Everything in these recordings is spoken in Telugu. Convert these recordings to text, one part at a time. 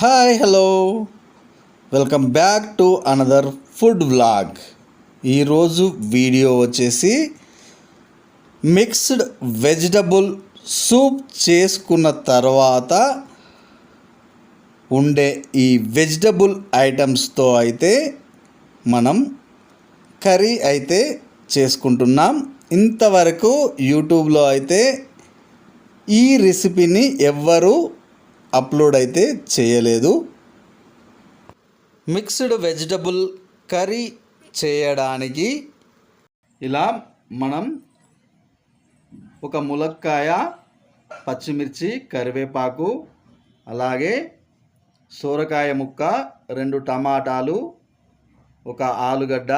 Hi hello. Welcome back to another food vlog. ఈరోజు వీడియో వచ్చేసి మిక్స్డ్ వెజిటబుల్ సూప్ చేసుకున్న తర్వాత ఉండే ఈ వెజిటబుల్ ఐటమ్స్తో అయితే మనం కర్రీ అయితే చేసుకుంటున్నాం. ఇంతవరకు యూట్యూబ్లో అయితే ఈ రెసిపీని ఎవ్వరూ అప్లోడ్ అయితే చేయలేదు. మిక్స్డ్ వెజిటబుల్ కర్రీ చేయడానికి ఇలా మనం ఒక ములక్కాయ పచ్చిమిర్చి కరివేపాకు అలాగే సోరకాయ ముక్క రెండు టమాటాలు ఒక ఆలుగడ్డ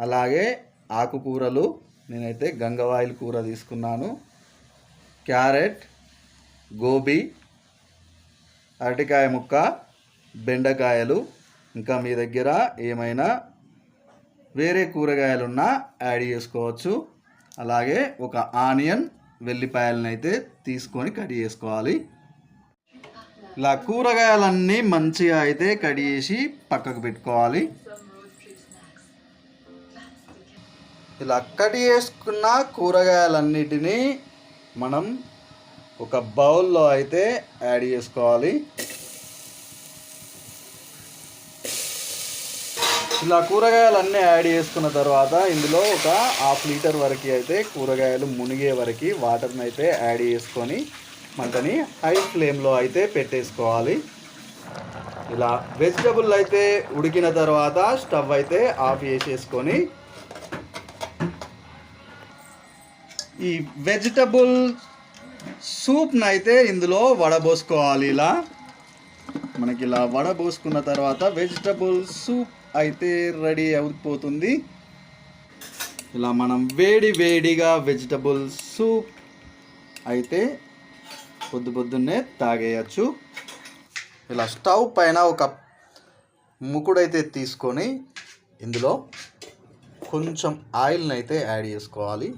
అలాగే ఆకుకూరలు. నేనైతే గంగవాయిల్ కూర తీసుకున్నాను. క్యారెట్ గోబీ అరటికాయ ముక్క బెండకాయలు ఇంకా మీ దగ్గర ఏమైనా వేరే కూరగాయలు ఉన్నా యాడ్ చేసుకోవచ్చు. అలాగే ఒక ఆనియన్ వెల్లిపాయలను అయితే తీసుకొని కట్ చేసుకోవాలి. ఇలా కూరగాయలన్నీ మంచిగా అయితే కట్ చేసి పక్కకు పెట్టుకోవాలి. ఇలా కట్ చేసుకున్న కూరగాయలన్నిటినీ మనం ఒక బౌల్లో అయితే యాడ్ చేసుకోవాలి. ఇలా కూరగాయలు యాడ్ చేసుకున్న తర్వాత ఇందులో ఒక హాఫ్ లీటర్ వరకు అయితే కూరగాయలు మునిగే వరకు వాటర్ని అయితే యాడ్ చేసుకొని మంటని హై ఫ్లేమ్లో అయితే పెట్టేసుకోవాలి. ఇలా వెజిటబుల్ అయితే ఉడికిన తర్వాత స్టవ్ అయితే ఆఫ్ చేసేసుకొని ఈ వెజిటబుల్ సూప్ను అయితే ఇందులో వడబోసుకోవాలి ఇలా. మనకి ఇలా వడబోసుకున్న తర్వాత వెజిటబుల్ సూప్ అయితే రెడీ అయిపోతుంది. ఇలా మనం వేడి వేడిగా వెజిటబుల్ సూప్ అయితే పొద్దు పొద్దున్నే తాగేయచ్చు. ఇలా స్టవ్ పైన ఒక ముకుడైతే తీసుకొని ఇందులో కొంచెం ఆయిల్ని అయితే యాడ్ చేసుకోవాలి.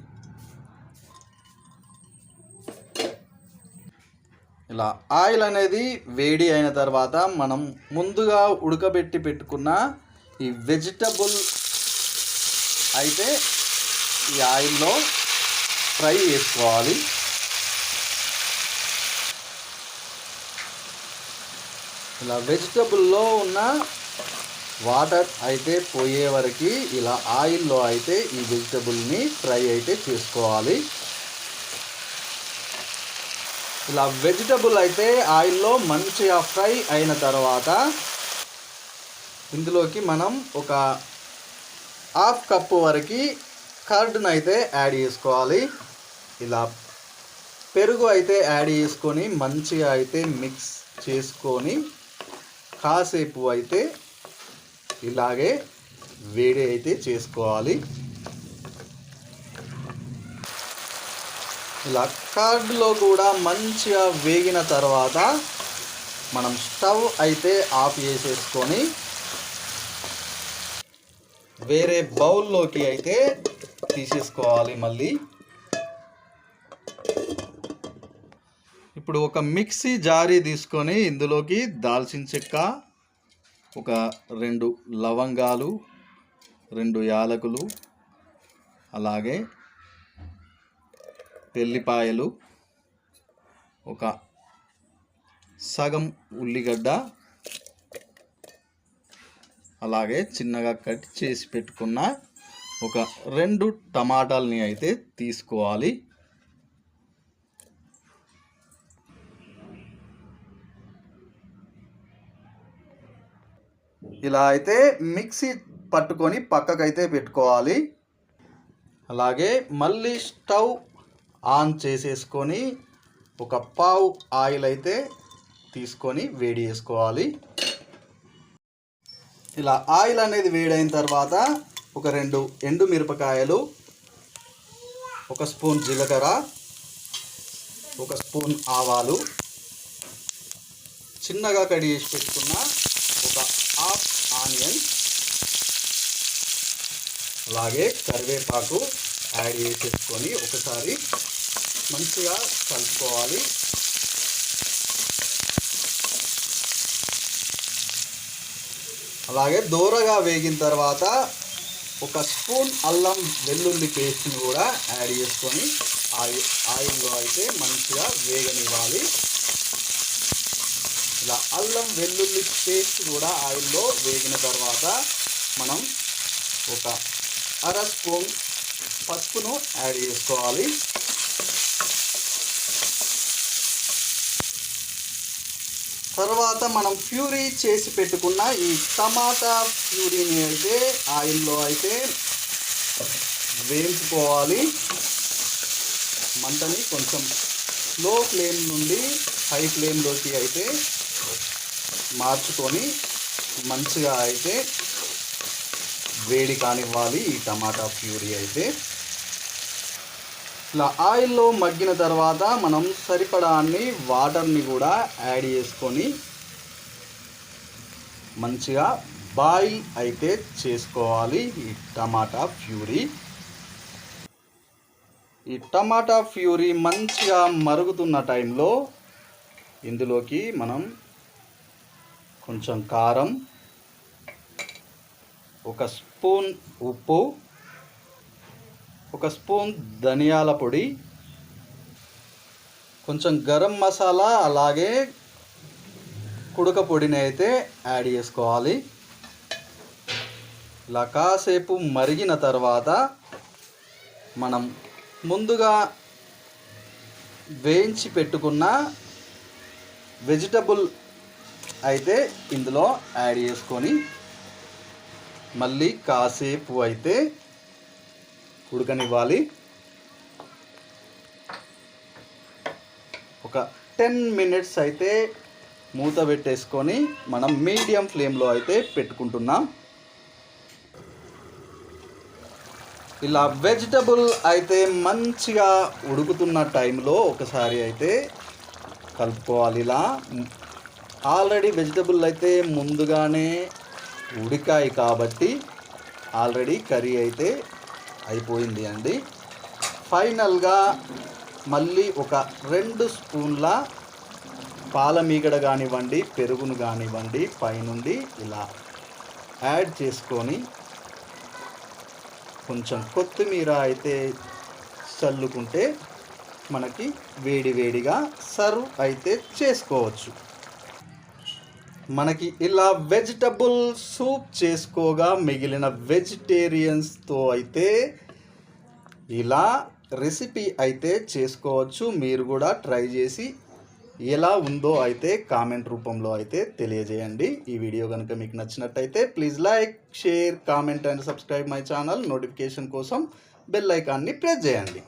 ఇలా ఆయిల్ అనేది వేడి అయిన తర్వాత మనం ముందుగా ఉడకబెట్టి పెట్టుకున్న ఈ వెజిటబుల్ అయితే ఈ ఆయిల్లో ఫ్రై చేసుకోవాలి. ఇలా వెజిటబుల్లో ఉన్న వాటర్ అయితే పోయే వరకు ఇలా ఆయిల్లో అయితే ఈ వెజిటబుల్ని ఫ్రై అయితే చేసుకోవాలి. ఇలా వెజిటబుల్ అయితే ఆయిల్లో మంచిగా ఫ్రై అయిన తర్వాత ఇందులోకి మనం ఒక హాఫ్ కప్పు వరకు కర్డ్ని అయితే యాడ్ చేసుకోవాలి. ఇలా పెరుగు అయితే యాడ్ చేసుకొని మంచిగా అయితే మిక్స్ చేసుకొని కాసేపు అయితే ఇలాగే వేడి అయితే చేసుకోవాలి. ఇలా కర్డ్లో కూడా మంచిగా వేగిన తర్వాత మనం స్టవ్ అయితే ఆఫ్ చేసేసుకొని వేరే బౌల్లోకి అయితే తీసేసుకోవాలి మళ్ళీ. ఇప్పుడు ఒక మిక్సీ జారీ తీసుకొని ఇందులోకి దాల్చిన చెక్క ఒక రెండు లవంగాలు రెండు యాలకులు అలాగే వెల్లిపాయలు ఒక సగం ఉల్లిగడ్డ అలాగే చిన్నగా కట్ చేసి పెట్టుకున్న ఒక రెండు టమాటాలని అయితే తీసుకోవాలి. ఇలా అయితే మిక్సీ పట్టుకొని పక్కకైతే పెట్టుకోవాలి. అలాగే మళ్ళీ స్టవ్ ఆన్ చేసేసుకొని ఒక పావు ఆయిల్ అయితే తీసుకొని వేడి చేసుకోవాలి. ఇలా ఆయిల్ అనేది వేడైన తర్వాత ఒక రెండు ఎండు మిరపకాయలు ఒక స్పూన్ జీలకర్ర ఒక స్పూన్ ఆవాలు చిన్నగా కడి చేసి పెట్టుకున్న ఒక హాఫ్ ఆనియన్ అలాగే కరివేపాకు యాడ్ చేసేసుకొని ఒకసారి మంచిగా కలుపుకోవాలి. అలాగే దూరగా వేగిన తర్వాత ఒక స్పూన్ అల్లం వెల్లుల్లి పేస్ట్ని కూడా యాడ్ చేసుకొని ఆయిల్ ఆయిల్లో అయితే మంచిగా వేగనివ్వాలి. ఇలా అల్లం వెల్లుల్లి పేస్ట్ కూడా ఆయిల్లో వేగిన తర్వాత మనం ఒక అర స్పూన్ పసుపును యాడ్ చేసుకోవాలి. తర్వాత మనం ప్యూరీ చేసి పెట్టుకున్న ఈ టమాటా ప్యూరీని అయితే ఆయిల్లో అయితే వేయించుకోవాలి. మంటని కొంచెం స్లో ఫ్లేమ్ నుండి హై ఫ్లేమ్లోకి అయితే మార్చుకొని మంచిగా అయితే వేడి కానివ్వాలి ఈ టమాటా ప్యూరీ అయితే. ఇలా ఆయిల్లో మగ్గిన తర్వాత మనం సరిపడా అన్ని వాటర్ని కూడా యాడ్ చేసుకొని మంచిగా బాయిల్ అయితే చేసుకోవాలి ఈ టమాటా ప్యూరీ. ఈ టమాటా ప్యూరీ మంచిగా మరుగుతున్న టైంలో ఇందులోకి మనం కొంచెం కారం ఒక స్పూన్ ఉప్పు ఒక స్పూన్ ధనియాల పొడి కొంచెం గరం మసాలా అలాగే కుడక పొడిని అయితే యాడ్ చేసుకోవాలి. ఇలా కాసేపు మరిగిన తర్వాత మనం ముందుగా వేయించి పెట్టుకున్న వెజిటబుల్ అయితే ఇందులో యాడ్ చేసుకొని మళ్ళీ కాసేపు అయితే ఉడకనివ్వాలి. ఒక టెన్ మినిట్స్ అయితే మూత పెట్టేసుకొని మనం మీడియం ఫ్లేమ్లో అయితే పెట్టుకుంటున్నాం. ఇలా వెజిటబుల్ అయితే మంచిగా ఉడుకుతున్న టైంలో ఒకసారి అయితే కలుపుకోవాలి ఇలా. ఆల్రెడీ వెజిటబుల్ అయితే ముందుగానే ఉడికాయి కాబట్టి ఆల్రెడీ కర్రీ అయితే అయిపోయింది అండి. ఫైనల్గా మళ్ళీ ఒక రెండు స్పూన్ల పాల మీగడ కానివ్వండి పెరుగును కానివ్వండి పైనుండి ఇలా యాడ్ చేసుకొని కొంచెం కొత్తిమీర అయితే చల్లుకుంటే మనకి వేడి వేడిగా సర్వ్ అయితే చేసుకోవచ్చు. మనకి ఇలా వెజిటబుల్ సూప్ చేసుకోగా మిగిలిన వెజిటేరియన్స్తో అయితే ఇలా రెసిపీ అయితే చేసుకోవచ్చు. మీరు కూడా ట్రై చేసి ఎలా ఉందో అయితే కామెంట్ రూపంలో అయితే తెలియజేయండి. ఈ వీడియో కనుక మీకు నచ్చినట్టయితే please like share comment and subscribe my channel. Notification కోసం బెల్ ఐకాన్ని ప్రెస్ చేయండి.